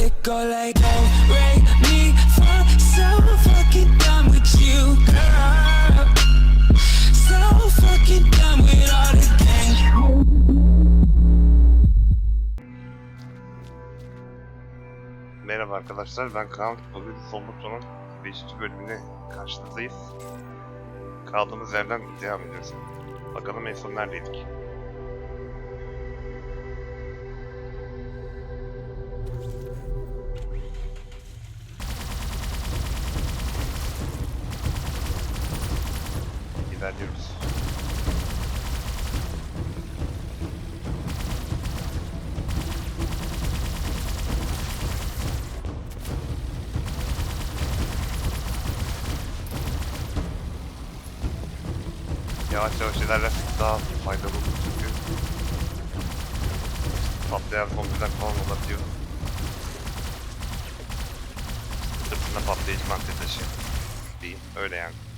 it go like oh Ray me for so fucking done with you, girl. So fucking done with all the gang. Merhaba arkadaşlar ben Kaan. Bugün Somutlu'nun 5. bölümüne karşınızdayız. Kaldığımız yerden devam ediyoruz. Bakalım en son neredeydik? İlerliyoruz. Yavaş yavaş ilerlersek daha faydalı olur çünkü patlayan zombiler falan olabiliyor. Sırtında patlayıcı madde taşı değil, öyle yani.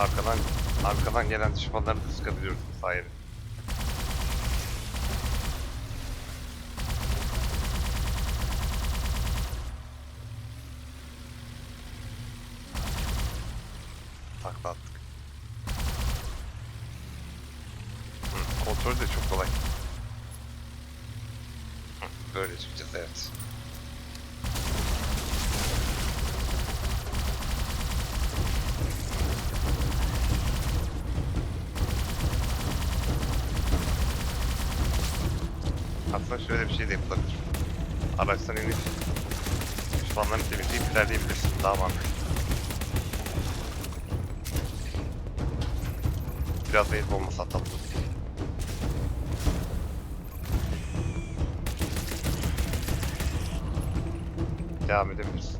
Arkadan arkadan gelen düşmanları da sıkabiliyoruz bu sayede. Takla attık. Hı, kontrol de çok kolay. Hı, Böyle çıkacağız evet. Aslında şöyle bir şey de yapılabilir. Araçtan inip düşmanlarını temizleyip ilerleyebilirsin. Daha mantıklı. Biraz zayıf olmasa tatlı. Devam edebiliriz.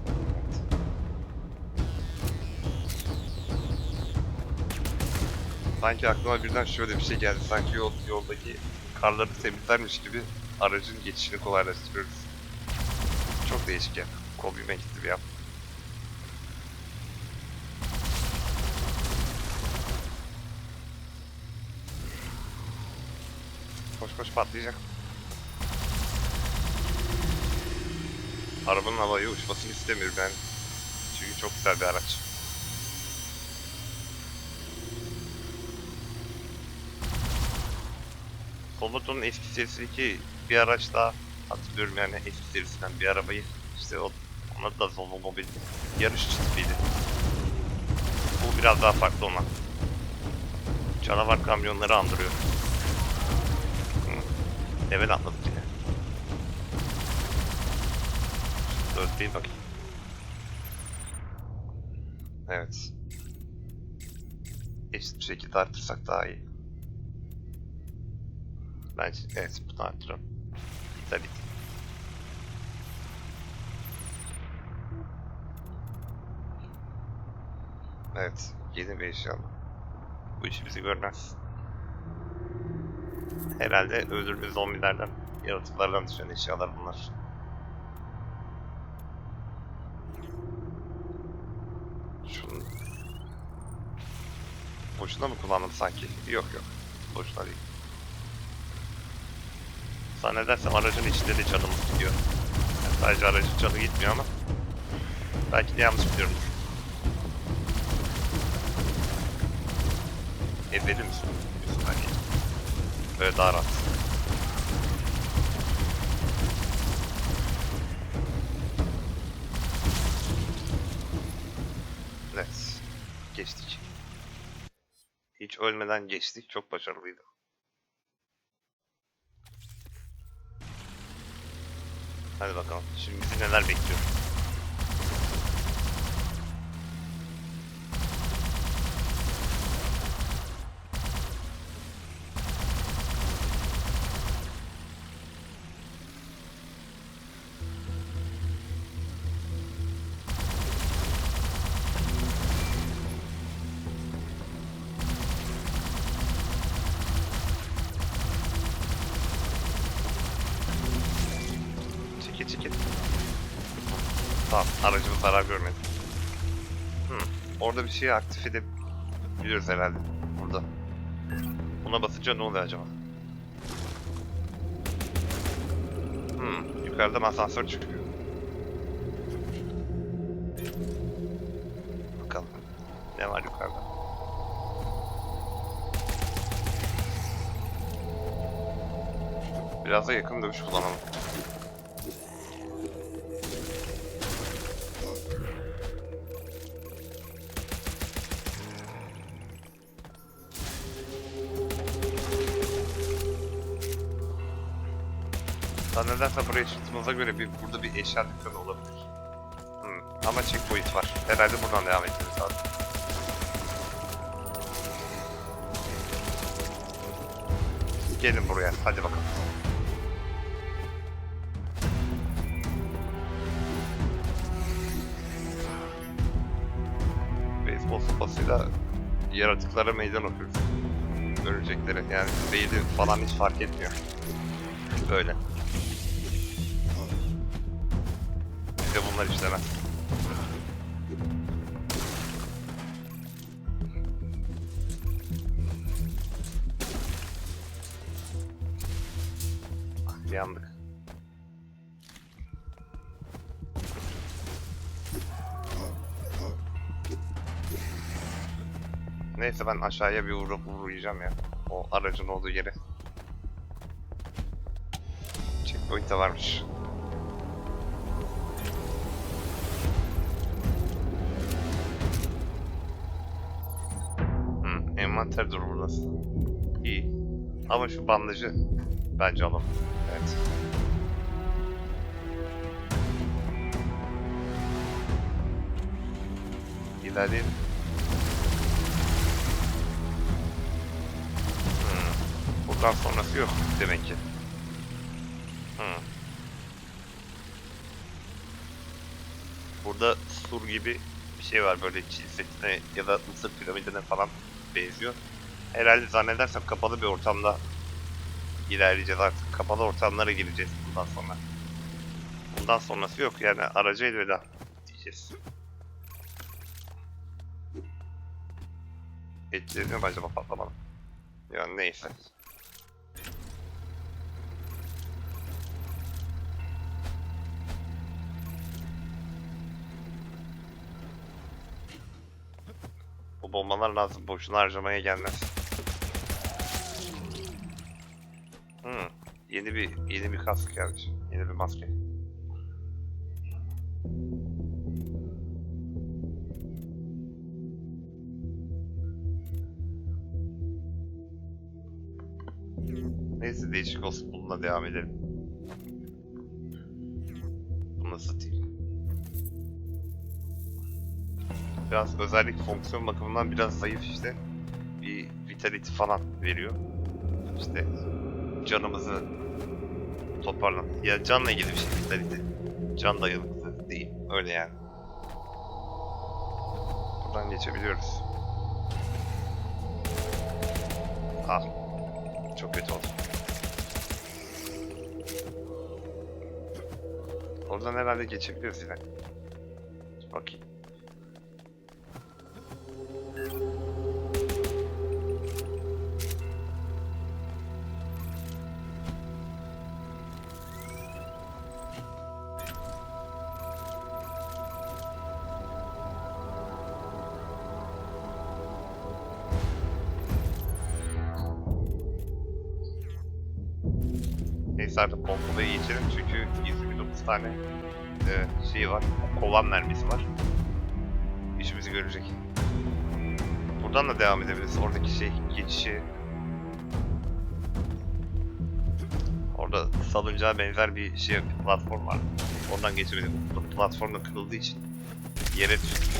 Sanki aklıma birden şöyle bir şey geldi. Sanki yol, yoldaki karları temizlermiş gibi aracın geçişini kolaylaştırıyoruz. Çok değişik ya. Kobi'me gitti bir an. Koş koş patlayacak. Arabanın havaya uçmasını istemiyorum ben. Çünkü çok güzel bir araç. Komodo'nun eski serisindeki bir araç daha hatırlıyorum yani eski serisinden bir arabayı işte o ona da Volvo Mobil yarış çizgiydi. Bu biraz daha farklı olan. Canavar kamyonları andırıyor. Hı. Level atladık yine. Dörtleyeyim bakayım. Evet. Eşit bir şekilde artırsak daha iyi. Bence evet bunu artıralım. Tabii. Evet, yeni bir eşya. Bu işi bizi görmez. Herhalde öldürdüğümüz zombilerden, yaratıklardan düşen eşyalar bunlar. Şunu... Boşuna mı kullandım sanki? Yok yok. Boşuna değil. Zannedersem aracın içinde de canımız gidiyor. Yani sadece aracın canı gitmiyor ama belki de yanlış biliyorum. Misin? Bir saniye. Böyle daha rahat. Evet. Geçtik. Hiç ölmeden geçtik. Çok başarılıydı. Hadi bakalım. Şimdi bizi neler bekliyor? Zarar görmedi. Hı. Orada bir şeyi aktif edip biliyoruz herhalde. Burada. Buna basınca ne oluyor acaba? Hmm, yukarıdan asansör çıkıyor. Bakalım. Ne var yukarıda? Biraz da yakın dövüş kullanalım. Zannedersem buraya çıktığımıza göre bir, burada bir eşya dükkanı olabilir. Hmm. Ama checkpoint var. Herhalde buradan devam edeceğiz lazım. Gelin buraya. Hadi bakalım. Beyzbol sopasıyla yaratıklara meydan okuyoruz. Görecekleri. Yani beyni falan hiç fark etmiyor. Böyle. Bunlar işlemez. Ah, Yandık. Neyse ben aşağıya bir uğrayıp uğrayacağım ya. O aracın olduğu yere. Checkpoint de varmış. Envanter dur burası. İyi. Ama şu bandajı bence alalım. Evet. İlerleyelim. Hmm. Buradan sonrası yok demek ki. Hmm. Burada sur gibi bir şey var böyle Çin setine ya da Mısır piramidine falan benziyor. Herhalde zannedersem kapalı bir ortamda ilerleyeceğiz artık. Kapalı ortamlara gireceğiz bundan sonra. Bundan sonrası yok yani araca elveda diyeceğiz. Etkileniyor mu acaba patlamadan? Yani neyse. Bu bombalar lazım. Boşuna harcamaya gelmez. Hmm. Yeni bir yeni bir kask gelmiş. Yeni bir maske. Neyse değişik olsun. Bununla devam edelim. Bunu satayım. Biraz özellik fonksiyon bakımından biraz zayıf işte. Bir vitality falan veriyor. İşte canımızı toparlan. Ya canla ilgili bir şey vitality. Can dayanıklı değil. Öyle yani. Buradan geçebiliyoruz. Ah. Çok kötü oldu. Oradan herhalde geçebiliyoruz yine. Bakayım. Pompalayı geçelim çünkü 129 tane e, şey var. Kovan mermisi var. İşimizi görecek. Buradan da devam edebiliriz. Oradaki şey geçişi Orada salıncağa benzer bir şey platform var. Oradan geçebilirim. Bu platform da kırıldığı için yere düştü.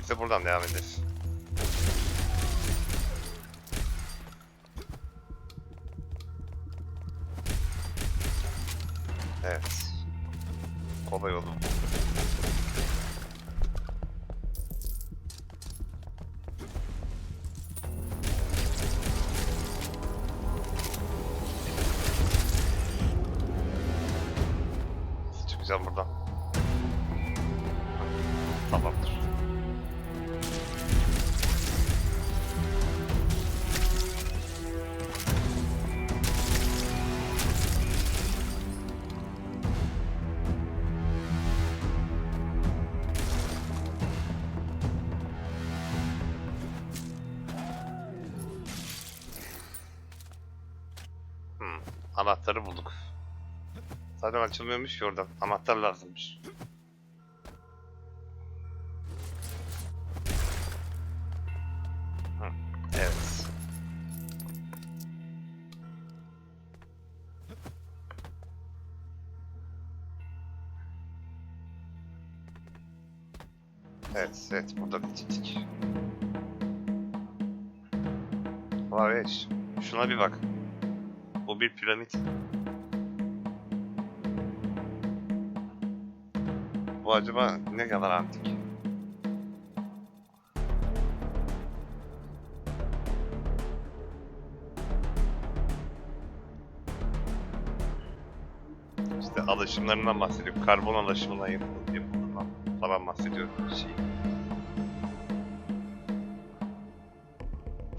Biz de buradan devam ederiz. Evet. Kolay oldu. Anahtarı bulduk. Zaten açılmıyormuş ki oradan. Anahtar lazımmış. Evet. Evet, evet burada bitirdik. Vay şuna bir bak. Bir piramit. Bu acaba ne kadar antik? İşte alaşımlarından bahsediyor. Karbon alaşımına yapıl- yapıldığından falan bahsediyor şey.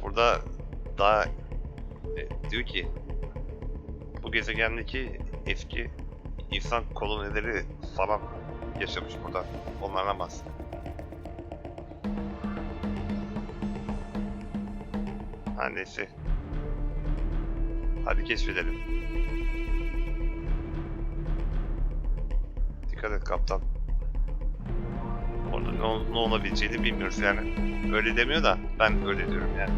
Burada daha e, diyor ki bu gezegendeki eski insan kolonileri falan yaşamış burada. Onlardan bahsediyor. Her neyse. Hadi keşfedelim. Dikkat et kaptan. Orada ne, ne olabileceğini bilmiyoruz yani. Öyle demiyor da ben öyle diyorum yani.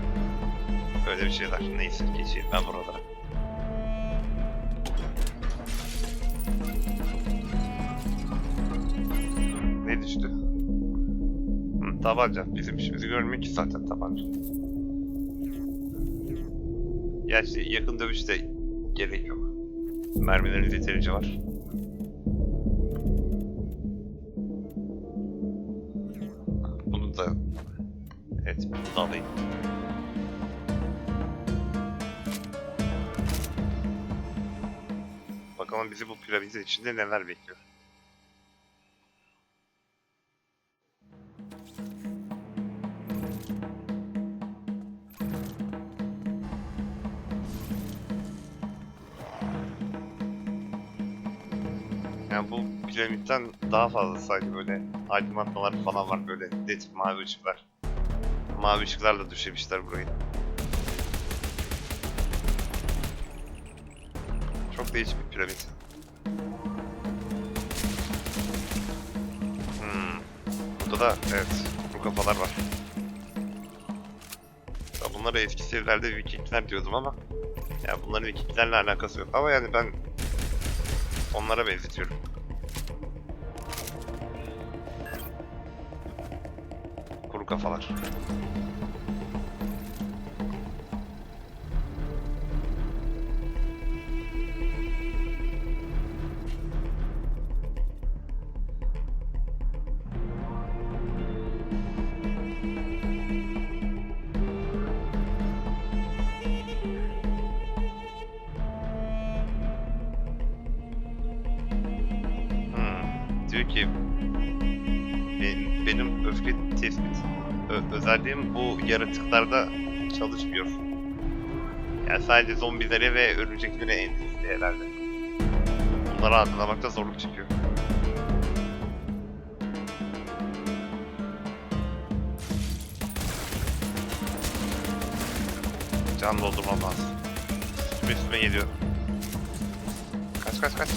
Öyle bir şeyler. Neyse geçeyim ben buralara. Düştü? Hı, tabanca. Bizim işimizi görmüyor ki zaten tabanca. Gerçi yakın dövüşte gerek yok. Mermileriniz yeterince var. Bunu da... Evet, bunu da alayım. Bakalım bizi bu piramidin içinde neler bekliyor. Daha fazla sanki böyle aydınlatmalar falan var böyle led mavi ışıklar. Mavi ışıklarla düşemişler burayı. Çok değişik bir piramit. Hmm. Burada da evet bu kafalar var. Ya bunlara eski serilerde Vikingler diyordum ama ya bunların Vikinglerle alakası yok ama yani ben onlara benzetiyorum. Kafalar. Hmm. Diyor ki benim öfke tespit ö- özelliğim bu yaratıklarda çalışmıyor. Yani sadece zombilere ve örümceklere endeksli herhalde. Bunları anlamakta zorluk çekiyor. Can doldurmam lazım. Üstüme üstüme. Kaç kaç kaç.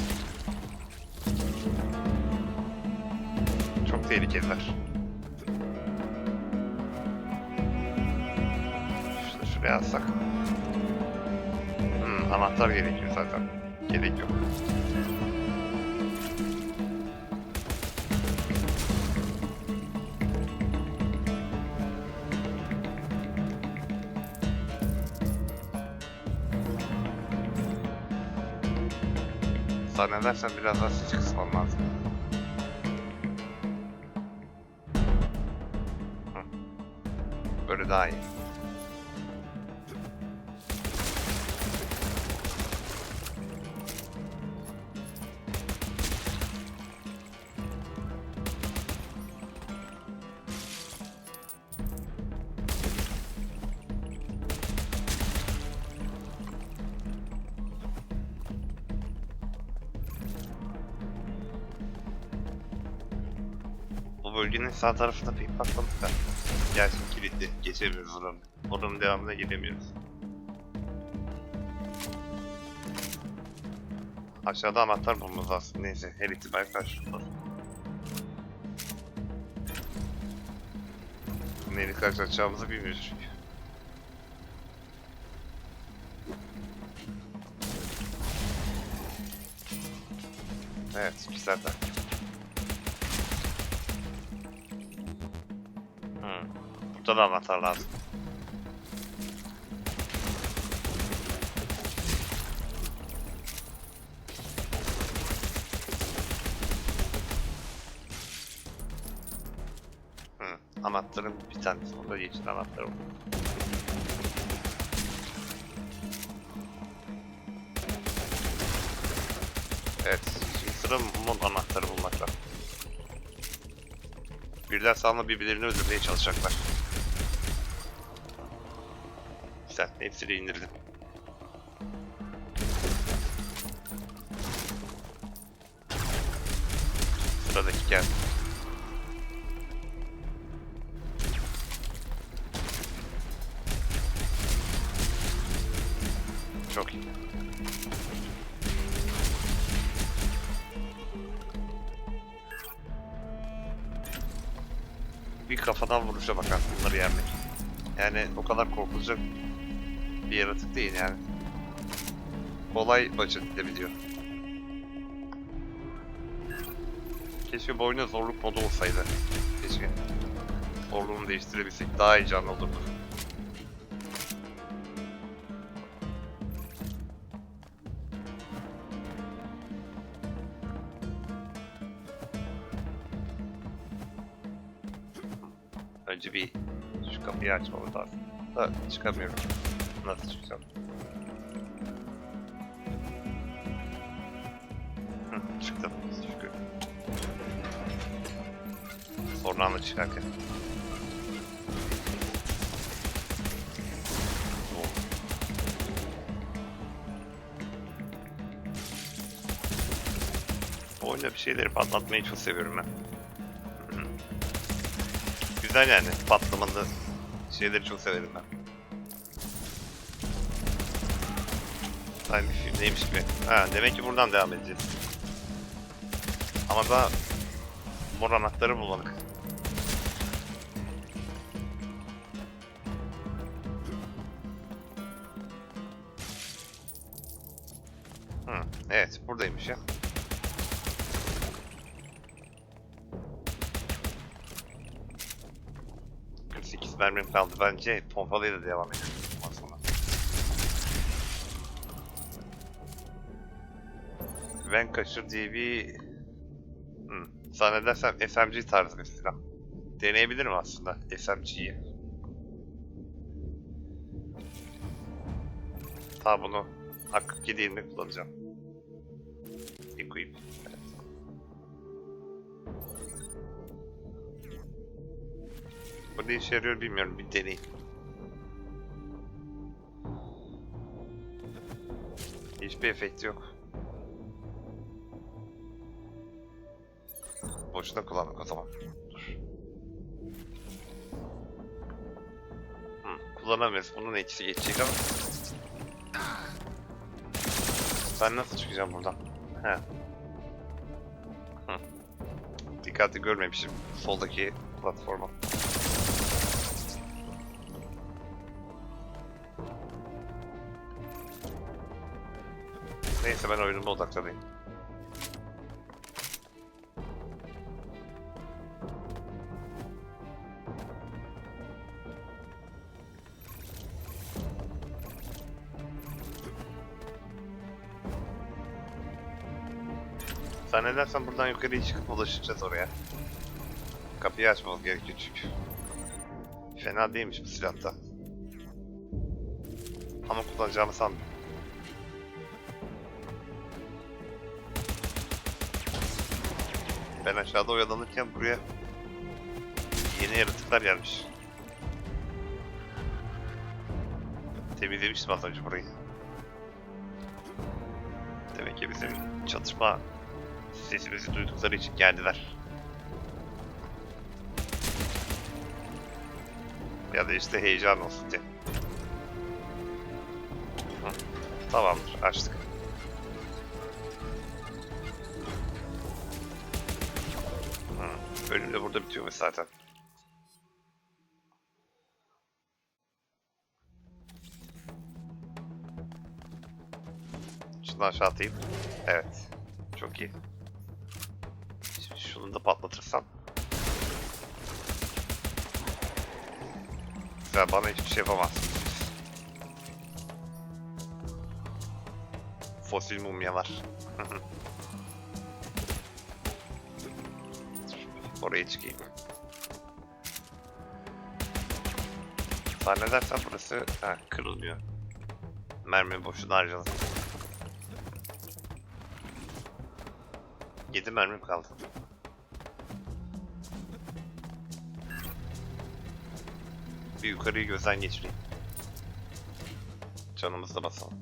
Çok tehlikeliler. Şuraya alsak. Hmm, anahtar gerekiyor zaten. Gerek yok. Zannedersem biraz daha ses kısmam lazım. Hı. Böyle daha iyi. Sağ tarafında pek bakmadık da. Gerçi kilitli. Geçemiyoruz oranın. Oranın devamına gidemiyoruz. Aşağıda anahtar bulmamız aslında. Neyse her ihtimal karşıladı. Neyle karşılaşacağımızı bilmiyoruz çünkü. Evet, güzel de. Burada da anahtar lazım. Hmm. Anahtarın bir tanesi burada yeşil anahtar var. Evet, şimdi sıra mum anahtarı bulmakta. Birler sağma birbirlerini öldürmeye çalışacaklar. Hepsini indirdim. Sıradaki geldi. Çok iyi. bir kafadan vuruşa bakar bunları yenmek. Yani o kadar korkulacak bir yaratık değil yani. Kolay baş edilebiliyor. Keşke bu oyunda zorluk modu olsaydı. Keşke. Zorluğunu değiştirebilsek daha iyi canlı olurdu. Önce bir şu kapıyı açmamız lazım. Da çıkamıyorum. Nasıl çıkacağım? Hı, çıktım. Şükür. Oh. Bu oyunda bir şeyleri patlatmayı çok seviyorum ben. Hı. Güzel yani patlamalı şeyleri çok severim ben. Aynı bir filmdeymiş gibi. Ha demek ki buradan devam edeceğiz. Ama daha mor anahtarı bulmadık. Hı, evet buradaymış ya. ...48 mermim kaldı. Bence pompalıyla devam edelim. Vancouver diye bir... Hmm. Zannedersem SMG tarzı bir silah. Deneyebilirim aslında SMG'yi. Ta bunu hakkı gediğimde kullanacağım. Equip. Bu ne işe yarıyor bilmiyorum. Bir deneyim. Hiçbir efekti yok. Boşuna kullanmak o zaman. Dur. Hı, kullanamıyoruz. Bunun etkisi geçecek ama. Ben nasıl çıkacağım buradan? He. Hı. Dikkatli görmemişim soldaki platforma. Neyse ben oyunuma odaklanayım. Zannedersem buradan yukarıya çıkıp ulaşacağız oraya. Kapıyı açmamız gerekiyor çünkü. Fena değilmiş bu silah da. Ama kullanacağımı sanmıyorum. Ben aşağıda oyalanırken buraya yeni yaratıklar gelmiş. Temizlemiştim az önce burayı. Demek ki bizim çatışma sesimizi duydukları için geldiler. Ya da işte heyecan olsun diye. Tamamdır açtık. Bölüm de burada bitiyormuş zaten. Şunu aşağı atayım. Evet. Çok iyi. Da patlatırsam. Güzel bana hiçbir şey yapamazsınız. Fosil mumyalar. Oraya çıkayım. Zannedersem burası ha, kırılmıyor. Mermi boşuna harcadım. 7 mermim kaldı. Bir yukarıyı gözden geçireyim. Canımızı da basalım.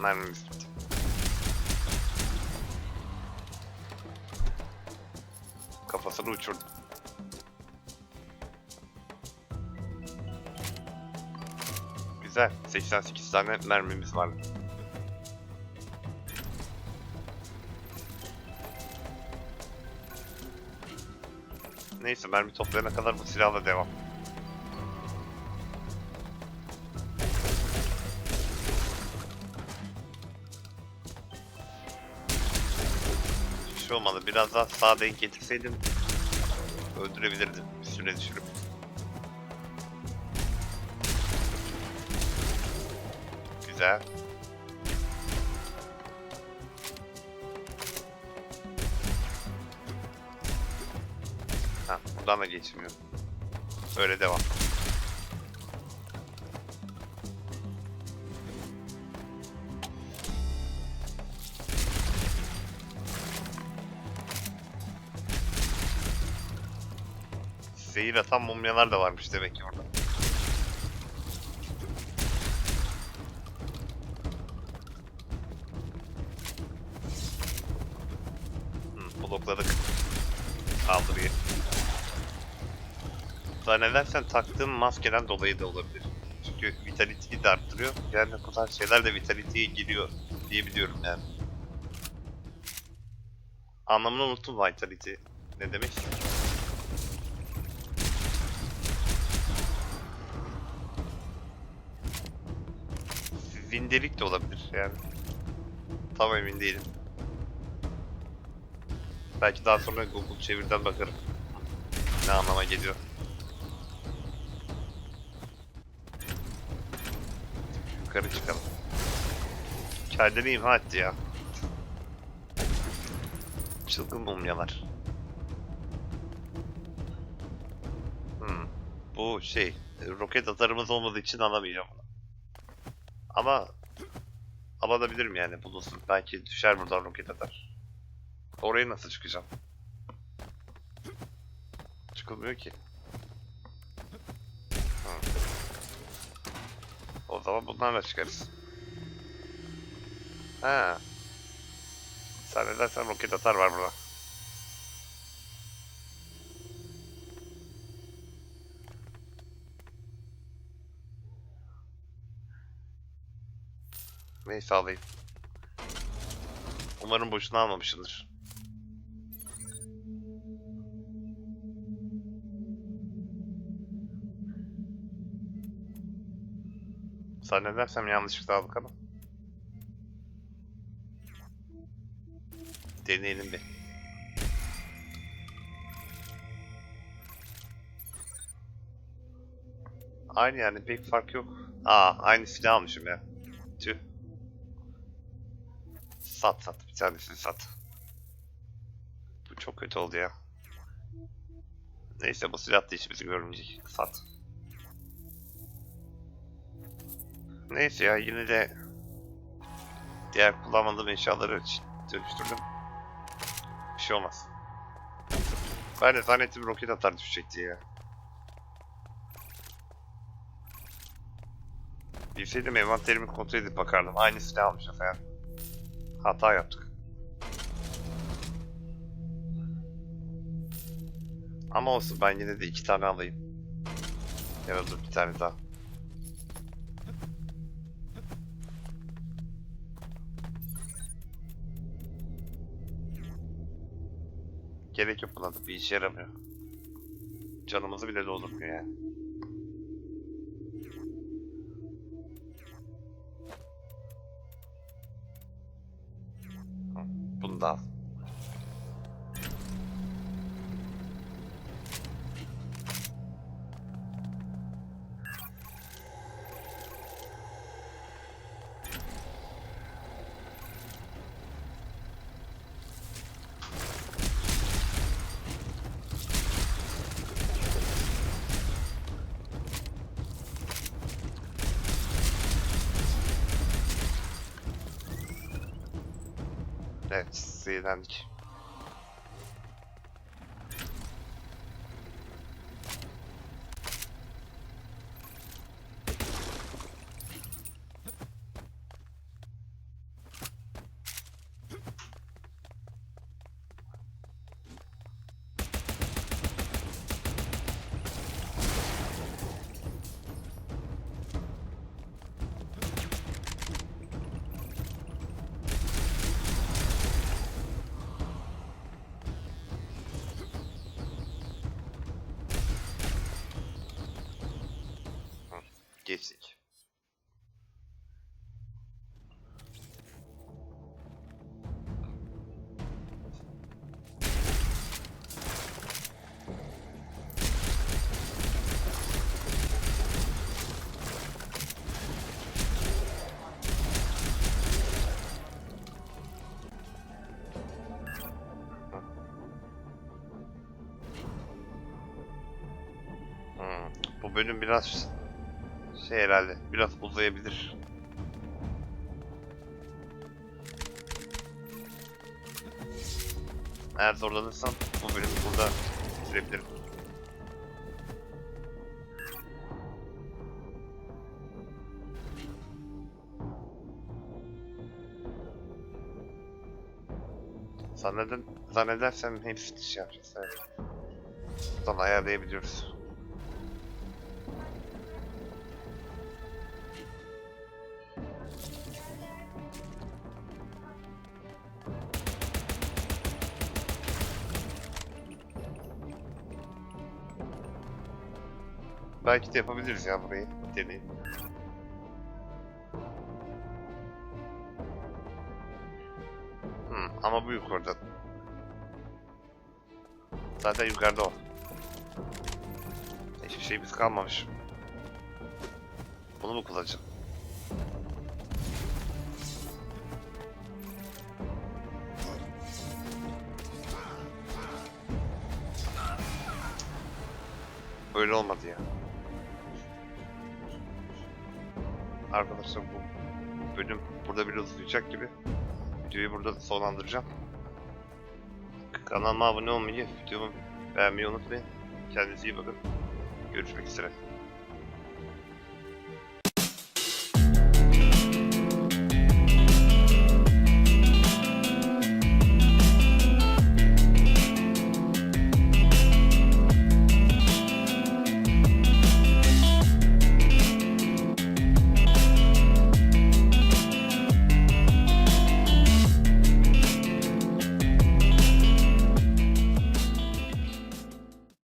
Mermimiz bitti. Kafasını uçurdu. Güzel. 88 tane mermimiz var. Neyse mermi toplayana kadar bu silahla devam. Bir şey olmadı. Biraz daha sağa denk getirseydim öldürebilirdim. Süre düşürüp. Güzel. Buradan da geçmiyor. Öyle devam. Zehir atan mumyalar da varmış demek ki orada. Zannedersen taktığım maskeden dolayı da olabilir. Çünkü vitality'yi de arttırıyor. Yani bu tarz şeyler de vitality'ye giriyor diye biliyorum yani. Anlamını unuttum vitality. Ne demek? Vindelik de olabilir yani. Tam emin değilim. Belki daha sonra Google çevirden bakarım. Ne anlama geliyor. Yukarı çıkalım. Kendini imha etti ya. Çılgın mumyalar. Hmm. Bu şey, roket atarımız olmadığı için alamayacağım. Ama alabilirim yani bulunsun. Belki düşer buradan roket atar. Oraya nasıl çıkacağım? Çıkılmıyor ki. Zaman bunlarla çıkarız. Ha. Zannedersem roket atar var burada. Neyse alayım. Umarım boşuna almamışımdır. Zannedersem yanlışlıkla aldık ama. Deneyelim bir. Aynı yani pek fark yok. Aa aynı silah almışım ya. Tüh. Sat sat bir tanesini sat. Bu çok kötü oldu ya. Neyse bu silah da işimizi görmeyecek. Sat. Neyse ya yine de diğer kullanmadığım eşyaları dönüştürdüm. Bir şey olmaz. Ben de zannettim roket atar düşecek ya. Bilseydim envanterimi kontrol edip bakardım. Aynısını almış efendim. Hata yaptık. Ama olsun ben yine de iki tane alayım. Ya da bir tane daha. Gerek yok buna da bir işe yaramıyor. Canımızı bile doldurmuyor yani. Bunu da al. Evet, zehirlendik. Bölüm biraz şey herhalde biraz uzayabilir. Eğer zorlanırsan bu bölümü burada bitirebilirim. Zanneden, zannedersem hepsini şey yapacağız. Evet. Buradan ayarlayabiliyoruz. Belki de yapabiliriz ya burayı. Deneyim. Hmm, ama bu yukarıda. Zaten yukarıda o. Hiçbir şeyimiz kalmamış. Bunu mu kullanacağım? Böyle olmadı ya. Arkadaşlar bu bölüm burada biraz uzayacak gibi. Videoyu burada sonlandıracağım. Kanalıma abone olmayı, videomu beğenmeyi unutmayın. Kendinize iyi bakın. Görüşmek üzere.